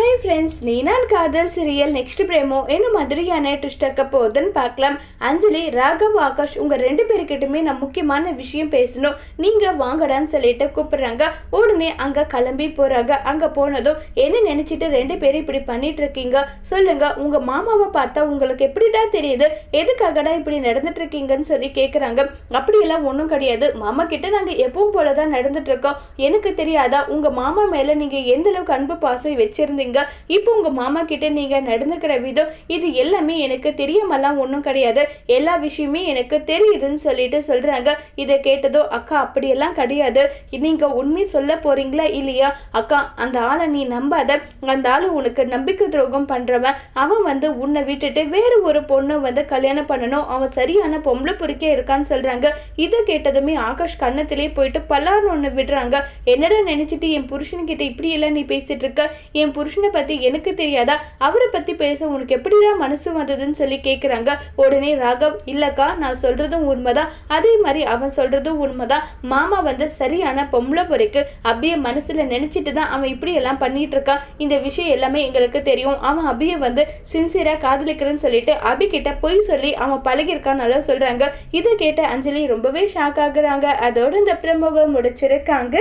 Hi friends நீ நான் காதல் சீரியல் நெக்ஸ்ட் பிரேமோ என்ன மாதிரியான ட்விஸ்ட் இருக்க போகுதுன்னு பார்க்கலாம். அஞ்சலி ராகவ் ஆகாஷ் உங்கள் ரெண்டு பேருக்கிட்டுமே நான் முக்கியமான விஷயம் பேசணும். நீங்கள் வாங்கடான்னு சொல்லிட்டு கூப்பிடுறாங்க. உடனே அங்கே கிளம்பி போகிறாங்க அங்கே போனதும் என்ன நினச்சிட்டு ரெண்டு பேரும் இப்படி பண்ணிட்டு இருக்கீங்க? சொல்லுங்க உங்கள் மாமாவை பார்த்தா உங்களுக்கு எப்படிடா தெரியுது? எதுக்காகடா இப்படி நடந்துட்டு இருக்கீங்கன்னு சொல்லி கேட்குறாங்க அப்படியெல்லாம் ஒன்றும் கிடையாது. மாமா கிட்ட நாங்கள் எப்பவும் போல தான் நடந்துட்டு இருக்கோம். எனக்கு தெரியாதா உங்கள் மாமா மேலே நீங்கள் எந்த அளவுக்கு அன்பு பாசம் வச்சிருந்தீங்க? இப்போ உங்கள் மாமா கிட்ட நீங்கள் நடந்துக்கிற விதம் இது எல்லாமே எனக்கு தெரியாமலாம் ஒன்றும் கிடையாது. எல்லா விஷயமே எனக்கு தெரியுதுன்னு சொல்லிட்டு சொல்கிறாங்க இதை கேட்டதோ அக்கா அப்படியெல்லாம் கிடையாது. நீங்கள் உண்மை சொல்ல போறீங்களா இல்லையா? அக்கா அந்த ஆளை நீ நம்பாத. அந்த ஆள் உனக்கு நம்பிக்கை துரோகம் பண்ணுறவன் அவன் வந்து உன்னை விட்டுட்டு வேறு ஒரு பொண்ணை வந்து கல்யாணம் பண்ணணும். அவன் சரியான பொம்பளை பொறுக்கே இருக்கான்னு சொல்கிறாங்க இதை கேட்டதுமே ஆகாஷ் கன்னத்திலே போயிட்டு பல்லான்னு ஒன்று விடுறாங்க. என்னடா நினச்சிட்டு என் புருஷன்கிட்ட இப்படி எல்லாம் நீ பேசிட்டு இருக்க? என் புருஷன் பற்றி எனக்கு தெரியாதா? அவரை பற்றி பேச உனக்கு எப்படிடா மனசு வந்ததுன்னு சொல்லி கேட்குறாங்க உடனே ராகவ் இல்லைக்கா நான் சொல்கிறதும் உண்மைதான். அதே மாதிரி அவன் சொல்கிறதும் உண்மைதான். மாமா வந்து சரியான பொம்பளை பொறைக்கு அப்படியே மனசில் நினச்சிட்டு தான் அவன் இப்படி எல்லாம் பண்ணிட்டு இருக்கான் இந்த விஷயம் எல்லாமே எங்களுக்கு தெரியும். அவன் அபியை வந்து சின்சியராக காதலிக்கிறேன்னு சொல்லிட்டு அபி கிட்ட பொய் சொல்லி அவன் பழகிருக்கான்னு நல்லா சொல்கிறாங்க இதை கேட்ட அஞ்சலி ரொம்பவே ஷாக் ஆகுறாங்க. அதோட இந்த பிரமவை முடிச்சிருக்காங்க.